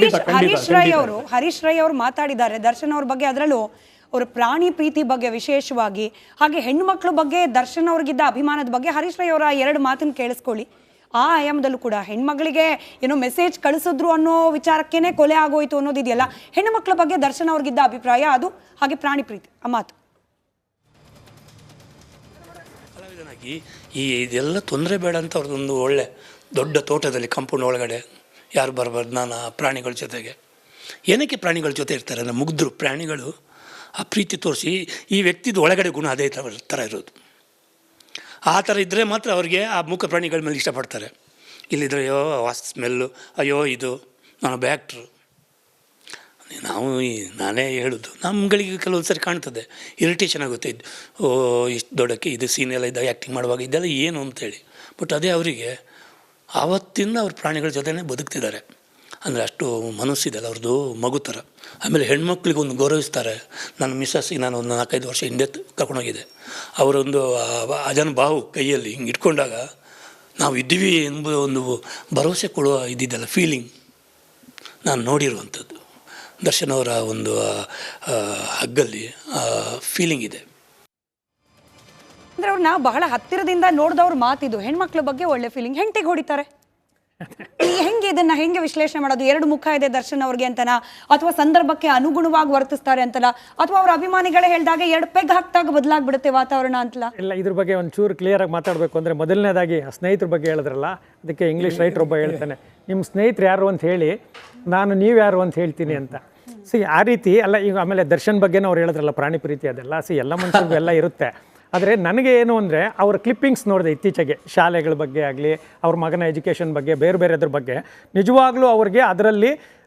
ಹರೀಶ್ ಹರೀಶ್ ರೈ ಅವರು ಹರೀಶ್ ರೈ ಅವರು ಮಾತಾಡಿದ್ದಾರೆ. ದರ್ಶನ್ ಅವ್ರ ಬಗ್ಗೆ ಅದರಲ್ಲೂ ಅವ್ರ ಪ್ರಾಣಿ ಪ್ರೀತಿ ಬಗ್ಗೆ ವಿಶೇಷವಾಗಿ ಹಾಗೆ ಹೆಣ್ಣು ಮಕ್ಕಳ ಬಗ್ಗೆ ದರ್ಶನ್ ಅವ್ರಿಗಿದ್ದ ಅಭಿಮಾನದ ಬಗ್ಗೆ ಹರೀಶ್ ರೈ ಅವರ ಎರಡು ಮಾತನ್ನು ಕೇಳಿಸ್ಕೊಳ್ಳಿ. ಆ ಆಯಾಮದಲ್ಲೂ ಕೂಡ ಹೆಣ್ಮಗಳಿಗೆ ಏನೋ ಮೆಸೇಜ್ ಕಳಿಸಿದ್ರು ಅನ್ನೋ ವಿಚಾರಕ್ಕೇನೆ ಕೊಲೆ ಆಗೋಯ್ತು ಅನ್ನೋದಿದೆಯಲ್ಲ ಹೆಣ್ಣು ಮಕ್ಕಳ ಬಗ್ಗೆ ದರ್ಶನ್ ಅವ್ರಿಗಿದ್ದ ಅಭಿಪ್ರಾಯ ಅದು ಹಾಗೆ ಪ್ರಾಣಿ ಪ್ರೀತಿ ಆ ಮಾತು. ಈ ಇದೆಲ್ಲ ತೊಂದರೆ ಬೇಡ ಅಂತ ಅವ್ರದ್ದೊಂದು ಒಳ್ಳೆ ದೊಡ್ಡ ತೋಟದಲ್ಲಿ ಕಂಪೌಂಡ್ ಒಳಗಡೆ ಯಾರು ಬರಬಾರ್ದು? ನಾನು ಆ ಪ್ರಾಣಿಗಳ ಜೊತೆಗೆ. ಏನಕ್ಕೆ ಪ್ರಾಣಿಗಳ ಜೊತೆ ಇರ್ತಾರೆ? ಅಂದರೆ ಮುಗ್ಧರು, ಪ್ರಾಣಿಗಳು ಆ ಪ್ರೀತಿ ತೋರಿಸಿ ಈ ವ್ಯಕ್ತಿದ ಒಳಗಡೆ ಗುಣ ಅದೇ ಥರ ಥರ ಇರೋದು. ಆ ಥರ ಇದ್ದರೆ ಮಾತ್ರ ಅವ್ರಿಗೆ ಆ ಮುಖ ಪ್ರಾಣಿಗಳ ಮೇಲೆ ಇಷ್ಟಪಡ್ತಾರೆ. ಇಲ್ಲಿದ್ರೆ, ಅಯ್ಯೋ ವಾಸ್ ಸ್ಮೆಲ್ಲು ಅಯ್ಯೋ, ಇದು, ನಾನು ಬ್ಯಾಕ್ಟ್ರು. ನಾವು ನಾನೇ ಹೇಳೋದು. ನಮ್ಗಳಿಗೆ ಕೆಲವೊಂದು ಸರಿ ಕಾಣ್ತದೆ. ಇರಿಟೇಷನ್ ಆಗುತ್ತೆ. ಇದು, ಓ, ಇಷ್ಟು ದೊಡ್ಡಕ್ಕೆ ಇದು ಸೀನೆಲ್ಲ ಇದ್ದಾಗ ಆ್ಯಕ್ಟಿಂಗ್ ಮಾಡುವಾಗ ಇದೆಲ್ಲ ಏನು? ಅಂತೇಳಿ. ಬಟ್ ಅದೇ ಅವರಿಗೆ ಆವತ್ತಿಂದ ಅವ್ರ ಪ್ರಾಣಿಗಳ ಜೊತೆನೇ ಬದುಕ್ತಿದ್ದಾರೆ. ಅಂದರೆ ಅಷ್ಟು ಮನಸ್ಸಿದೆಲ್ಲ ಅವ್ರದ್ದು ಮಗು ಥರ. ಆಮೇಲೆ ಹೆಣ್ಮಕ್ಳಿಗೆ ಒಂದು ಗೌರವಿಸ್ತಾರೆ. ನನ್ನ ಮಿಸ್ಸಸ್ಸಿಗೆ ನಾನು ಒಂದು ನಾಲ್ಕೈದು ವರ್ಷ ಹಿಂದೆ ಕರ್ಕೊಂಡೋಗಿದ್ದೆ. ಅವರೊಂದು ಅಜನ ಬಾವು ಕೈಯಲ್ಲಿ ಹಿಂಗೆ ಇಟ್ಕೊಂಡಾಗ ನಾವು ಇದ್ದೀವಿ ಎಂಬ ಒಂದು ಭರವಸೆ ಕೊಡುವ ಇದ್ದಿದ್ದಲ್ಲ ಫೀಲಿಂಗ್ ನಾನು ನೋಡಿರುವಂಥದ್ದು. ದರ್ಶನ್ ಅವರ ಒಂದು ಹಗ್ಗಲ್ಲಿ ಫೀಲಿಂಗ್ ಇದೆ. ಅಂದ್ರೆ ಅವ್ರನ್ನ ಬಹಳ ಹತ್ತಿರದಿಂದ ನೋಡಿದವ್ರ ಮಾತಿದು ಹೆಣ್ಮಕ್ಳ ಬಗ್ಗೆ ಒಳ್ಳೆ ಫೀಲಿಂಗ್ ಹೆಂಟಿಗೆ ಹೊಡಿತಾರೆ. ಹೆಂಗೆ ಇದನ್ನ ಹೆಂಗೆ ವಿಶ್ಲೇಷಣೆ ಮಾಡೋದು? ಎರಡು ಮುಖ ಇದೆ ದರ್ಶನ್ ಅವ್ರಿಗೆ ಅಂತನಾ? ಅಥವಾ ಸಂದರ್ಭಕ್ಕೆ ಅನುಗುಣವಾಗಿ ವರ್ತಿಸ್ತಾರೆ ಅಂತಲ್ಲ ಅಥವಾ ಅವ್ರ ಅಭಿಮಾನಿಗಳೇ ಹೇಳಿದಾಗ ಎರಡು ಪೆಗ್ ಹಾಕ್ದಾಗ ಬದಲಾಗ್ಬಿಡುತ್ತೆ ವಾತಾವರಣ ಅಂತಲ್ಲ ಇಲ್ಲ, ಇದ್ರ ಬಗ್ಗೆ ಒಂದು ಚೂರು ಕ್ಲಿಯರಾಗಿ ಮಾತಾಡಬೇಕು ಅಂದ್ರೆ ಮೊದಲನೇದಾಗಿ ಸ್ನೇಹಿತರ ಬಗ್ಗೆ ಹೇಳಿದ್ರಲ್ಲ, ಅದಕ್ಕೆ ಇಂಗ್ಲೀಷ್ ರೈಟರ್ ಒಬ್ಬ ಹೇಳ್ತಾನೆ. ನಿಮ್ಮ ಸ್ನೇಹಿತರು ಯಾರು ಅಂತ ಹೇಳಿ, ನಾನು ನೀವು ಯಾರು ಅಂತ ಹೇಳ್ತೀನಿ ಅಂತ. ಸಿ ಆ ರೀತಿ, ಅಲ್ಲ, ಈಗ ಆಮೇಲೆ ದರ್ಶನ್ ಬಗ್ಗೆನೂ ಅವ್ರು ಹೇಳಿದ್ರಲ್ಲ, ಪ್ರಾಣಿ ಪ್ರೀತಿ ಅದೆಲ್ಲ. ಸಿ ಎಲ್ಲ ಮನುಷ್ಯರಿಗೂ ಎಲ್ಲ ಇರುತ್ತೆ. ಆದರೆ ನನಗೆ ಏನು ಅಂದರೆ ಅವ್ರ ಕ್ಲಿಪ್ಪಿಂಗ್ಸ್ ನೋಡಿದೆ ಇತ್ತೀಚೆಗೆ ಶಾಲೆಗಳ ಬಗ್ಗೆ ಆಗಲಿ, ಅವ್ರ ಮಗನ ಎಜುಕೇಷನ್ ಬಗ್ಗೆ, ಬೇರೆ ಬೇರೆದ್ರ ಬಗ್ಗೆ, ನಿಜವಾಗ್ಲೂ ಅವ್ರಿಗೆ ಅದರಲ್ಲಿ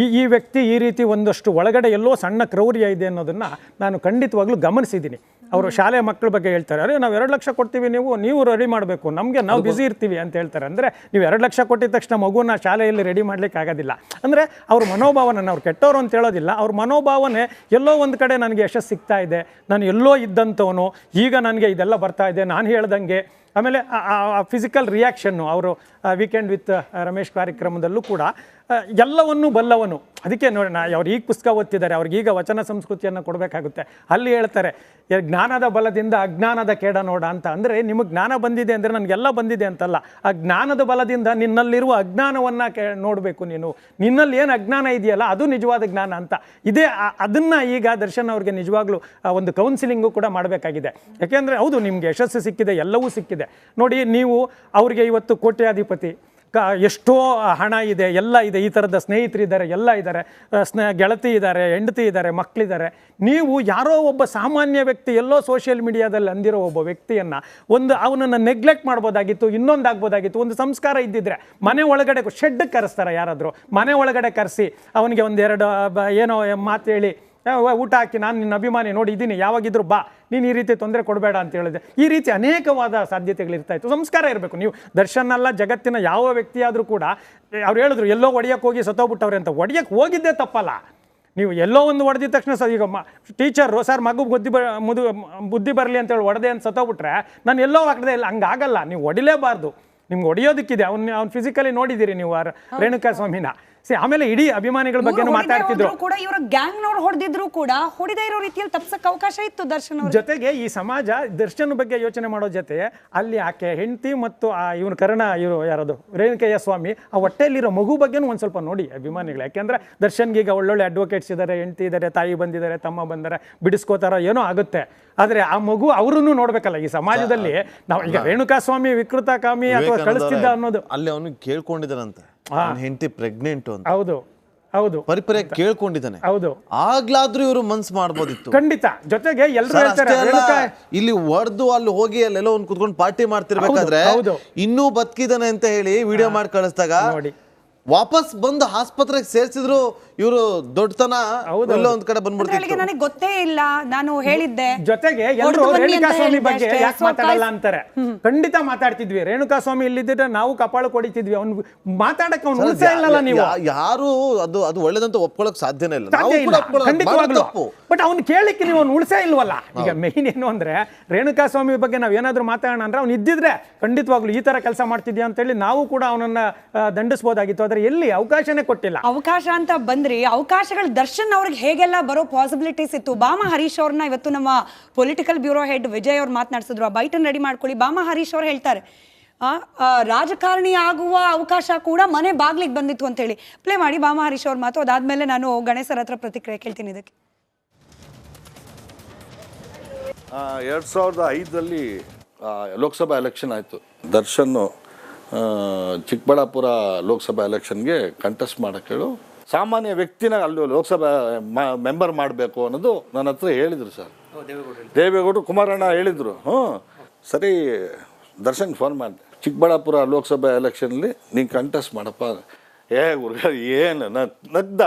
ಈ ಈ ವ್ಯಕ್ತಿ ಈ ರೀತಿ ಒಂದಷ್ಟು ಒಳಗಡೆ ಎಲ್ಲೋ ಸಣ್ಣ ಕ್ರೌರ್ಯ ಇದೆ ಅನ್ನೋದನ್ನು ನಾನು ಖಂಡಿತವಾಗ್ಲೂ ಗಮನಿಸಿದ್ದೀನಿ. ಅವರು ಶಾಲೆ ಮಕ್ಕಳ ಬಗ್ಗೆ ಹೇಳ್ತಾರೆ. ಅರೆ ನಾವು ಎರಡು ಲಕ್ಷ ಕೊಡ್ತೀವಿ ನೀವು ನೀವು ರೆಡಿ ಮಾಡಬೇಕು. ನಮಗೆ ನಾವು ಬ್ಯುಸಿ ಇರ್ತೀವಿ ಅಂತ ಹೇಳ್ತಾರೆ. ಅಂದರೆ ನೀವು ಎರಡು ಲಕ್ಷ ಕೊಟ್ಟಿದ ತಕ್ಷಣ ಮಗುನ ಶಾಲೆಯಲ್ಲಿ ರೆಡಿ ಮಾಡ್ಲಿಕ್ಕೆ ಆಗೋದಿಲ್ಲ. ಅಂದರೆ ಅವ್ರ ಮನೋಭಾವನ ಅವ್ರು ಕೆಟ್ಟವರು ಅಂತ ಹೇಳೋದಿಲ್ಲ. ಅವ್ರ ಮನೋಭಾವನೆ ಎಲ್ಲೋ ಒಂದು ಕಡೆ ನನಗೆ ಯಶಸ್ಸು ಸಿಗ್ತಾ ಇದೆ. ನಾನು ಎಲ್ಲೋ ಇದ್ದಂಥವನು ಈಗ ನನಗೆ ಇದೆಲ್ಲ ಬರ್ತಾ ಇದೆ ನಾನು ಹೇಳ್ದಂಗೆ. ಆಮೇಲೆ ಆ ಫಿಸಿಕಲ್ ರಿಯಾಕ್ಷನ್ನು ಅವರು ವೀಕೆಂಡ್ ವಿತ್ ರಮೇಶ್ ಕಾರ್ಯಕ್ರಮದಲ್ಲೂ ಕೂಡ ಎಲ್ಲವನ್ನೂ ಬಲ್ಲವನು. ಅದಕ್ಕೆ ನೋಡೋಣ ಅವ್ರು ಈಗ ಪುಸ್ತಕ ಓದ್ತಿದ್ದಾರೆ ಅವ್ರಿಗೀಗ ವಚನ ಸಂಸ್ಕೃತಿಯನ್ನು ಕೊಡಬೇಕಾಗುತ್ತೆ. ಅಲ್ಲಿ ಹೇಳ್ತಾರೆ "ಎ- ಜ್ಞಾನದ ಬಲದಿಂದ ಅಜ್ಞಾನದ ಕೇಡ ನೋಡ ಅಂತ. ಅಂದರೆ ನಿಮಗೆ ಜ್ಞಾನ ಬಂದಿದೆ ಅಂದರೆ ನನಗೆಲ್ಲ ಬಂದಿದೆ ಅಂತಲ್ಲ. ಆ ಜ್ಞಾನದ ಬಲದಿಂದ ನಿನ್ನಲ್ಲಿರುವ ಅಜ್ಞಾನವನ್ನು ಕೇ ನೋಡಬೇಕು ನೀನು. ನಿನ್ನಲ್ಲಿ ಏನು ಅಜ್ಞಾನ ಇದೆಯಲ್ಲ, ಅದು ನಿಜವಾದ ಜ್ಞಾನ ಅಂತ. ಇದೇ ಅದನ್ನ ಈಗ ದರ್ಶನ್ ಅವ್ರಿಗೆ ನಿಜವಾಗ್ಲೂ ಒಂದು ಕೌನ್ಸಿಲಿಂಗು ಕೂಡ ಮಾಡಬೇಕಾಗಿದೆ. ಯಾಕೆಂದರೆ, ಹೌದು, ನಿಮಗೆ ಯಶಸ್ಸು ಸಿಕ್ಕಿದೆ, ಎಲ್ಲವೂ ಸಿಕ್ಕಿದೆ. ನೋಡಿ, ನೀವು ಅವರಿಗೆ ಇವತ್ತು ಕೋಟ್ಯಾಧಿಪತಿ ಕ ಎಷ್ಟೋ ಹಣ ಇದೆ, ಎಲ್ಲ ಇದೆ, ಈ ಥರದ ಸ್ನೇಹಿತರಿದ್ದಾರೆ, ಎಲ್ಲ ಇದ್ದಾರೆ ಸ್ನೇ, ಗೆಳತಿ ಇದ್ದಾರೆ, ಹೆಂಡತಿ ಇದ್ದಾರೆ ಮಕ್ಕಳಿದ್ದಾರೆ ನೀವು ಯಾರೋ ಒಬ್ಬ ಸಾಮಾನ್ಯ ವ್ಯಕ್ತಿ, ಎಲ್ಲೋ ಸೋಷಿಯಲ್ ಮೀಡಿಯಾದಲ್ಲಿ ಅಂದಿರೋ ಒಬ್ಬ ವ್ಯಕ್ತಿಯನ್ನು ಒಂದು ಅವನನ್ನು ನೆಗ್ಲೆಕ್ಟ್ ಮಾಡ್ಬೋದಾಗಿತ್ತು ಇನ್ನೊಂದು ಆಗ್ಬೋದಾಗಿತ್ತು ಒಂದು ಸಂಸ್ಕಾರ ಇದ್ದಿದ್ರೆ ಮನೆ ಒಳಗಡೆ ಶೆಡ್ ಕರೆಸ್ತಾರೆ ಯಾರಾದರೂ. ಮನೆ ಒಳಗಡೆ ಕರೆಸಿ ಅವನಿಗೆ ಒಂದೆರಡು ಏನೋ, ಮಾತು ಹೇಳಿ ಊಟ ಹಾಕಿ ನಾನು ನಿನ್ನ ಅಭಿಮಾನಿ ನೋಡಿ ಇದ್ದೀನಿ ಯಾವಾಗಿದ್ರು ಬಾ. ನೀನು ಈ ರೀತಿ ತೊಂದರೆ ಕೊಡಬೇಡ ಅಂತ ಹೇಳಿದೆ. ಈ ರೀತಿ ಅನೇಕವಾದ ಸಾಧ್ಯತೆಗಳು ಇರ್ತಾ ಇತ್ತು. ಸಂಸ್ಕಾರ ಇರಬೇಕು. ನೀವು ದರ್ಶನ್ ಅಲ್ಲ ಜಗತ್ತಿನ ಯಾವ ವ್ಯಕ್ತಿಯಾದರೂ ಕೂಡ ಅವ್ರು ಹೇಳಿದ್ರು ಎಲ್ಲೋ ಒಡೆಯಕ್ಕೆ ಹೋಗಿ ಸತ್ತೋಗ್ಬಿಟ್ಟವ್ರೆ ಅಂತ. ಒಡೆಯಕ್ಕೆ ಹೋಗಿದ್ದೆ ತಪ್ಪಲ್ಲ. ನೀವು ಎಲ್ಲೋ ಒಂದು ಹೊಡೆದಿದ ತಕ್ಷಣ ಸರ್ ಈಗ ಮ ಟೀಚರು ಸರ್ ಮಗು ಬುದ್ಧಿ ಬ ಮುದು ಬುದ್ಧಿ ಬರಲಿ ಅಂತೇಳಿ ಹೊಡೆದೆ ಅಂತ ಸತ್ತೋಗ್ಬಿಟ್ರೆ ನಾನು ಎಲ್ಲೋ ಹಾಕಿದೆ ಇಲ್ಲ. ಹಂಗಾಗಲ್ಲ. ನೀವು ಹೊಡಿಲೇಬಾರ್ದು ನಿಮ್ಗೆ ಹೊಡೆಯೋದಕ್ಕಿದೆ ಅವ್ನು ಅವ್ನು ಫಿಸಿಕಲಿ ನೋಡಿದ್ದೀರಿ ನೀವು ರೇಣುಕಾ ಸ್ವಾಮಿನ ಸಿ ಆಮೇಲೆ ಇಡೀ ಅಭಿಮಾನಿಗಳ ಬಗ್ಗೆ ಮಾತಾಡ್ತಿದ್ರು. ಕೂಡ ಕೂಡ ಗ್ಯಾಂಗ್ ಗ್ಯಾಂಗ್ನವ್ರು ಹೊಡೆದಿದ್ರು ಕೂಡ ಹೊಡಿದೇ ಇರೋ ರೀತಿಯಲ್ಲಿ ತಪ್ಪಿಸಕ್ಕೆ ಅವಕಾಶ ಇತ್ತು ದರ್ಶನ್ ಅವ್ರಿಗೆ. ಜೊತೆಗೆ ಈ ಸಮಾಜ ದರ್ಶನ್ ಬಗ್ಗೆ ಯೋಚನೆ ಮಾಡೋ ಜೊತೆ ಅಲ್ಲಿ ಆಕೆ ಹೆಂಡತಿ ಮತ್ತು ಆ ಇವನು ಕರ್ಣ ಇವರು ಯಾರದು ರೇಣುಕಯ್ಯ ಸ್ವಾಮಿ ಆ ಹೊಟ್ಟೆಯಲ್ಲಿರೋ ಮಗು ಬಗ್ಗೆನೂ ಒಂದು ಸ್ವಲ್ಪ ನೋಡಿ ಅಭಿಮಾನಿಗಳು. ಯಾಕೆಂದ್ರೆ ದರ್ಶನ್ಗೆ ಈಗ ಒಳ್ಳೊಳ್ಳೆ ಅಡ್ವೊಕೇಟ್ಸ್ ಇದ್ದಾರೆ ಹೆಂಡತಿ ಇದ್ದಾರೆ ತಾಯಿ ಬಂದಿದ್ದಾರೆ ತಮ್ಮ ಬಂದರೆ ಬಿಡಿಸ್ಕೋತಾರೋ ಏನೋ ಆಗುತ್ತೆ. ಆದರೆ ಆ ಮಗು ಅವರನ್ನು ನೋಡ್ಬೇಕಲ್ಲ ಈ ಸಮಾಜದಲ್ಲಿ. ನಾವು ಈಗ ರೇಣುಕಾ ಸ್ವಾಮಿ ವಿಕೃತ ಕಾಮಿ ಅಥವಾ ಕಳಿಸ್ತಿದ್ದ ಅನ್ನೋದು. ಅಲ್ಲಿ ಅವನು ಕೇಳ್ಕೊಂಡಿದ್ದಾನಂತೆ. ಅವನ ಹೆಂಡತಿ ಪ್ರೆಗ್ನೆಂಟ್ ಅಂತ. ಹೌದು ಹೌದು. ಪರಿಪರಿ ಕೇಳ್ಕೊಂಡಿದ್ದಾನೆ. ಹೌದು. ಆಗ್ಲಾದ್ರೂ ಇವರು ಮನ್ಸ್ ಮಾಡ್ಬೋದಿತ್ತು. ಖಂಡಿತ. ಜೊತೆಗೆ ಎಲ್ಲರೂ ಹೇಳ್ತಾರೆ ಇಲ್ಲಿ ಹೊಡೆದು ಅಲ್ಲಿ ಹೋಗಿ ಅಲ್ಲೆಲ್ಲೋ ಒಂದು ಕುತ್ಕೊಂಡು ಪಾರ್ಟಿ ಮಾಡ್ತಿರ್ಬೇಕಾದ್ರೆ ಇನ್ನೂ ಬದುಕಿದಾನೆ ಅಂತ ಹೇಳಿ ವಿಡಿಯೋ ಮಾಡಿ ಕಳಿಸ್ದಾಗ ನೋಡಿ. ವಾಪಸ್ ಬಂದು ಆಸ್ಪತ್ರೆಗೆ ಸೇರ್ಸಿದ್ರು ಇವರು ದೊಡ್ಡತನ ಎಲ್ಲೋ ಒಂದ್ ಕಡೆ ಬಂದ್ಬಿಡ್ತೀವಿ ನನಗೆ ಗೊತ್ತೇ ಇಲ್ಲ ನಾನು ಹೇಳಿದ್ದೆ. ಜೊತೆಗೆ ಎಲ್ಲರೂ ರೇಣುಕಾ ಸ್ವಾಮಿ ಬಗ್ಗೆ ಯಾಕೆ ಮಾತಾಡಲ್ಲ ಅಂತಾರೆ? ಖಂಡಿತ ಮಾತಾಡ್ತಿದ್ವಿ. ರೇಣುಕಾ ಸ್ವಾಮಿ ಇಲ್ಲಿದ್ದರೆ ನಾವು ಕಪಾಳ ಕೊಡಿತಿದ್ವಿ. ಅವ್ನು ಮಾತಾಡಕ್ಕೆ ಅವ್ನು ಉಳಿಸೇ ಇಲ್ಲಲ್ಲ ನೀವು. ಯಾರು ಅದು ಅದು ಒಳ್ಳೇದಂತ ಒಪ್ಕೊಳಕ್ ಸಾಧ್ಯನೇ ಇಲ್ಲ. ನಾವು ಸಾಧ್ಯ ಕೂಡ ಇಲ್ಲ. ಖಂಡಿತವಾಗ್ಲೂ. ತಪ್ಪು. ಬಟ್ ಅವ್ನು ಕೇಳಿಕ್ಕೆ ನೀವು ಅವ್ನು ಉಳಿಸೇ ಇಲ್ವಲ್ಲ? ಈಗ ಮೇನ್ ಏನು ಅಂದ್ರೆ ರೇಣುಕಾ ಸ್ವಾಮಿ ಬಗ್ಗೆ ನಾವು ಏನಾದ್ರೂ ಮಾತಾಡೋಣ ಅಂದ್ರೆ ಅವ್ನು ಇದ್ದಿದ್ರೆ ಖಂಡಿತವಾಗ್ಲೂ ಈ ತರ ಕೆಲಸ ಮಾಡ್ತಿದ್ಯಾ ಅಂತೇಳಿ ನಾವು ಕೂಡ ಅವನನ್ನ ದಂಡಿಸಬಹುದಾಗಿತ್ತು ದಂಡಿಸ್ಬೋದಾಗಿತ್ತು. ಆದ್ರೆ ಎಲ್ಲಿ? ಅವಕಾಶನೇ ಕೊಟ್ಟಿಲ್ಲ. ಅವಕಾಶ ಅಂತ ಬಂದ್ರಿ, ಅವಕಾಶಗಳು ದರ್ಶನ್ ಅವ್ರಿಗೆ ಹೇಗೆಲ್ಲ ಬರೋ ಪಾಸಿಬಿಲಿಟೀಸ್ ಇತ್ತು? ಬಾಮ ಹರೀಶ್ ಅವ್ರನ್ನ ಇವತ್ತು ನಮ್ಮ ಪೊಲಿಟಿಕಲ್ ಬ್ಯೂರೋ ಹೆಡ್ ವಿಜಯ್ ಅವ್ರು ಮಾತನಾಡಿಸಿದ್ರು. ಆ ಬೈಟನ್ ರೆಡಿ ಮಾಡ್ಕೊಳ್ಳಿ. ಬಾಮ ಹರೀಶ್ ಅವ್ರು ಹೇಳ್ತಾರೆ ರಾಜಕಾರಣಿ ಆಗುವ ಅವಕಾಶ ಕೂಡ ಮನೆ ಬಾಗ್ಲಿಗೆ ಬಂದಿತ್ತು ಅಂತ ಹೇಳಿ. ಪ್ಲೇ ಮಾಡಿ ಬಾಮ ಹರೀಶ್ ಅವ್ರ ಮಾತು. ಅದಾದ್ಮೇಲೆ ನಾನು ಗಣೇಶರ ಹತ್ರ ಪ್ರತಿಕ್ರಿಯೆ ಕೇಳ್ತೀನಿ ಇದಕ್ಕೆ. ಎರಡು ಸಾವಿರದ ಐದರಲ್ಲಿ ಲೋಕಸಭಾ ಎಲೆಕ್ಷನ್ ಆಯಿತು. ದರ್ಶನ್ ಚಿಕ್ಕಬಳ್ಳಾಪುರ ಲೋಕಸಭಾ ಎಲೆಕ್ಷನ್ಗೆ ಕಂಟೆಸ್ಟ್ ಮಾಡೋಕ್ಕೆ ಹೇಳು ಸಾಮಾನ್ಯ ವ್ಯಕ್ತಿನ ಅಲ್ಲಿ ಲೋಕಸಭಾ ಮೆಂಬರ್ ಮಾಡಬೇಕು ಅನ್ನೋದು ನನ್ನ ಹತ್ರ ಹೇಳಿದರು ಸರ್. ದೇವೇಗೌಡರು ಕುಮಾರಣ್ಣ ಹೇಳಿದರು. ಹ್ಞೂ ಸರಿ ದರ್ಶನ್ ಫೋನ್ ಮಾಡಿದೆ ಚಿಕ್ಕಬಳ್ಳಾಪುರ ಲೋಕಸಭಾ ಎಲೆಕ್ಷನಲ್ಲಿ ನೀನು ಕಂಟೆಸ್ಟ್ ಮಾಡಪ್ಪ. ಏ ಗುರು ಏನು ನಗ್ದ.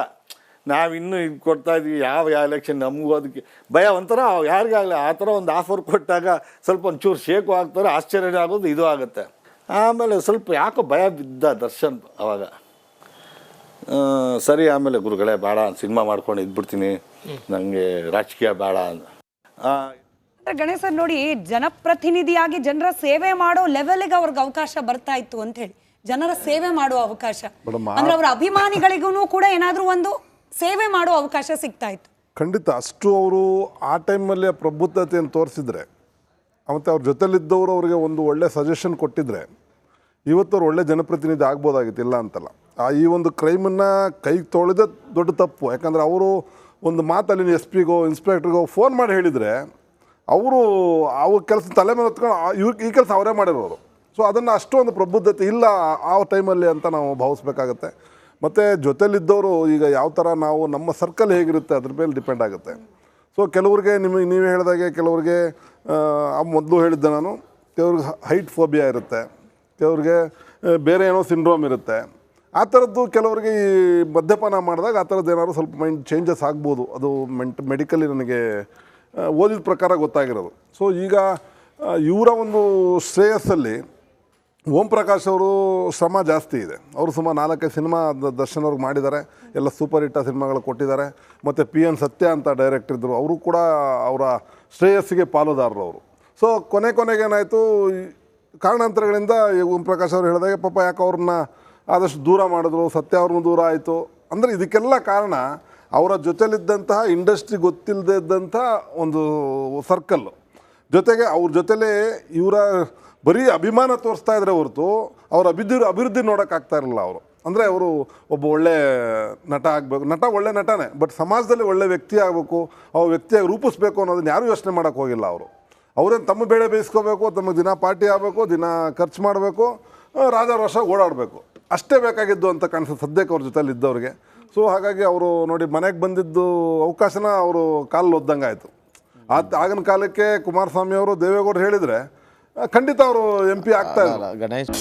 ನಾವು ಇನ್ನೂ ಇದು ಕೊಡ್ತಾ ಇದ್ವಿ ಯಾವ ಯಾವ ಎಲೆಕ್ಷನ್ ನಮಗೂ ಅದಕ್ಕೆ ಭಯ ಒಂಥರ ಯಾರಿಗಾಗಲಿ ಆ ಥರ ಒಂದು ಆಫರ್ ಕೊಟ್ಟಾಗ ಸ್ವಲ್ಪ ಒಂಚೂರು ಶೇಕು ಆಗ್ತಾರೆ ಆಶ್ಚರ್ಯ ಆಗೋದು ಇದು ಆಗುತ್ತೆ. ಆಮೇಲೆ ಸ್ವಲ್ಪ ಯಾಕೋ ಭಯ ಬಿದ್ದ ದರ್ಶನ್ ಅವಾಗ. ಸರಿ ಆಮೇಲೆ ಗುರುಗಳೇ ಬೇಡ ಸಿನಿಮಾ ಮಾಡ್ಕೊಂಡು ಇದ್ಬಿಡ್ತೀನಿ. ನನಗೆ ರಾಜಕೀಯ ಬೇಡ ಗಣೇಶ್ ಸರ್ ನೋಡಿ ಜನಪ್ರತಿನಿಧಿಯಾಗಿ ಜನರ ಸೇವೆ ಮಾಡೋ ಲೆವೆಲ್ಗೆ ಅವ್ರಿಗೆ ಅವಕಾಶ ಬರ್ತಾ ಇತ್ತು ಅಂತ ಹೇಳಿ. ಜನರ ಸೇವೆ ಮಾಡುವ ಅವಕಾಶ. ಅಂದ್ರೆ ಅವರ ಅಭಿಮಾನಿಗಳಿಗೂ ಕೂಡ ಏನಾದ್ರೂ ಒಂದು ಸೇವೆ ಮಾಡೋ ಅವಕಾಶ ಸಿಗ್ತಾ ಇತ್ತು. ಖಂಡಿತ ಅಷ್ಟು ಅವರು ಆ ಟೈಮಲ್ಲಿ ಪ್ರಬುದ್ಧತೆಯನ್ನು ತೋರಿಸಿದ್ರೆ ಮತ್ತು ಅವ್ರ ಜೊತೆಲಿದ್ದವರು ಅವರಿಗೆ ಒಂದು ಒಳ್ಳೆ ಸಜೆಷನ್ ಕೊಟ್ಟಿದ್ರೆ ಇವತ್ತು ಅವ್ರು ಒಳ್ಳೆ ಜನಪ್ರತಿನಿಧಿ ಆಗ್ಬೋದಾಗಿತ್ತು ಇಲ್ಲ ಅಂತಲ್ಲ. ಈ ಒಂದು ಕ್ರೈಮನ್ನು ಕೈಗೆ ತೊಳೆದ ದೊಡ್ಡ ತಪ್ಪು. ಯಾಕಂದರೆ ಅವರು ಒಂದು ಮಾತಲ್ಲಿ ಎಸ್ ಪಿಗೋ ಇನ್ಸ್ಪೆಕ್ಟ್ರಿಗೋ ಫೋನ್ ಮಾಡಿ ಹೇಳಿದರೆ ಅವರು ಅವ್ರ ಕೆಲಸ ತಲೆ ಮೇಲೆ ಹೊತ್ಕೊಂಡು ಇವ್ರ ಈ ಕೆಲಸ ಅವರೇ ಮಾಡಿರೋರು ಸೊ ಅದನ್ನು ಅಷ್ಟೊಂದು ಪ್ರಬುದ್ಧತೆ ಇಲ್ಲ ಆ ಟೈಮಲ್ಲಿ ಅಂತ ನಾವು ಭಾವಿಸ್ಬೇಕಾಗತ್ತೆ. ಮತ್ತು ಜೊತೆಲಿದ್ದವರು ಈಗ ಯಾವ ಥರ ನಾವು ನಮ್ಮ ಸರ್ಕಲ್ ಹೇಗಿರುತ್ತೆ ಅದ್ರ ಮೇಲೆ ಡಿಪೆಂಡ್ ಆಗುತ್ತೆ. ಸೊ ಕೆಲವ್ರಿಗೆ ನಿಮಗೆ ನೀವೇ ಹೇಳಿದಾಗೆ ಕೆಲವ್ರಿಗೆ ಮೊದಲು ಹೇಳಿದ್ದೆ ನಾನು, ಕೆಲವ್ರಿಗೆ ಹೈಟ್ ಫೋಬಿಯಾ ಇರುತ್ತೆ. ಕೆಲವ್ರಿಗೆ ಬೇರೆ ಏನೋ ಸಿಂಡ್ರೋಮ್ ಇರುತ್ತೆ. ಆ ಥರದ್ದು ಕೆಲವರಿಗೆ ಈ ಮದ್ಯಪಾನ ಮಾಡಿದಾಗ ಆ ಥರದ್ದು ಏನಾದ್ರು ಸ್ವಲ್ಪ ಮೈಂಡ್ ಚೇಂಜಸ್ ಆಗ್ಬೋದು. ಅದು ಮೆಂಟ್, ಮೆಡಿಕಲಿ ನನಗೆ ಓದಿದ ಪ್ರಕಾರ ಗೊತ್ತಾಗಿರೋದು. ಸೊ, ಈಗ ಇವರ ಒಂದು ಶ್ರೇಯಸ್ಸಲ್ಲಿ ಓಂ ಪ್ರಕಾಶ್ ಅವರು ಶ್ರಮ ಜಾಸ್ತಿ ಇದೆ. ಅವರು ಸುಮಾರು ನಾಲ್ಕೈದು ಸಿನಿಮಾ ದರ್ಶನ್ ಅವ್ರಿಗೆ ಮಾಡಿದ್ದಾರೆ. ಎಲ್ಲ ಸೂಪರ್ ಹಿಟ್ಟ ಸಿನಿಮಾಗಳು ಕೊಟ್ಟಿದ್ದಾರೆ. ಮತ್ತು ಪಿ ಎನ್ ಸತ್ಯ ಅಂತ ಡೈರೆಕ್ಟರ್ ಇದ್ದರು ಅವರು ಕೂಡ ಅವರ ಶ್ರೇಯಸ್ಸಿಗೆ ಪಾಲುದಾರರು ಅವರು. ಸೊ, ಕೊನೆ ಕೊನೆಗೇನಾಯಿತು ಕಾರಣಾಂತರಗಳಿಂದ ಓಂ ಪ್ರಕಾಶ್ ಅವರು ಹೇಳಿದಾಗ ಪಾಪ ಯಾಕೆ ಅವ್ರನ್ನ ಆದಷ್ಟು ದೂರ ಮಾಡಿದ್ರು ಸತ್ಯ ಅವ್ರನ್ನೂ ದೂರ ಆಯಿತು. ಅಂದರೆ ಇದಕ್ಕೆಲ್ಲ ಕಾರಣ ಅವರ ಜೊತೆಲಿದ್ದಂತಹ ಇಂಡಸ್ಟ್ರಿ ಗೊತ್ತಿಲ್ಲದೆ ಇದ್ದಂಥ ಒಂದು ಸರ್ಕಲ್ಲು ಜೊತೆಗೆ ಅವ್ರ ಜೊತೆಲೇ ಇವರ ಬರೀ ಅಭಿಮಾನ ತೋರಿಸ್ತಾ ಇದ್ರೆ ಹೊರತು ಅವ್ರ ಅಭಿವೃದ್ಧಿ ಅಭಿವೃದ್ಧಿ ನೋಡೋಕ್ಕಾಗ್ತಾ ಇರಲಿಲ್ಲ ಅವರು. ಅಂದರೆ ಅವರು ಒಬ್ಬ ಒಳ್ಳೆ ನಟ ಆಗಬೇಕು. ನಟ ಒಳ್ಳೆ ನಟನೇ ಬಟ್ ಸಮಾಜದಲ್ಲಿ ಒಳ್ಳೆ ವ್ಯಕ್ತಿ ಆಗಬೇಕು ಅವ್ರ ವ್ಯಕ್ತಿಯಾಗಿ ರೂಪಿಸ್ಬೇಕು ಅನ್ನೋದನ್ನ ಯಾರೂ ಯೋಚನೆ ಮಾಡೋಕ್ಕೆ ಹೋಗಿಲ್ಲ ಅವರು. ಅವರೇನು ತಮ್ಮ ಬೇಳೆ ಬೇಯಿಸ್ಕೋಬೇಕು, ತಮಗೆ ದಿನ ಪಾರ್ಟಿ ಆಗಬೇಕು, ದಿನ ಖರ್ಚು ಮಾಡಬೇಕು ರಾಜ ವರ್ಷ ಓಡಾಡಬೇಕು. ಅಷ್ಟೇ ಬೇಕಾಗಿದ್ದು ಅಂತ ಕಾಣಿಸುತ್ತೆ. ಸದ್ಯಕ್ಕೆ ಅವ್ರ ಜೊತೆಲಿ ಇದ್ದವ್ರಿಗೆ. ಸೊ ಹಾಗಾಗಿ ಅವರು ನೋಡಿ ಮನೆಗೆ ಬಂದಿದ್ದು ಅವಕಾಶನ ಅವರು ಕಾಲು ಒದ್ದಂಗೆ ಆಯಿತು. ಆ ಆಗಿನ ಕಾಲಕ್ಕೆ ಕುಮಾರಸ್ವಾಮಿ ಅವರು ದೇವೇಗೌಡರು ಹೇಳಿದರೆ ಖಂಡಿತ ಅವರು ಎಂ ಪಿ ಆಗ್ತಾ ಇದ್ದಾರೆ ಗಣೇಶ್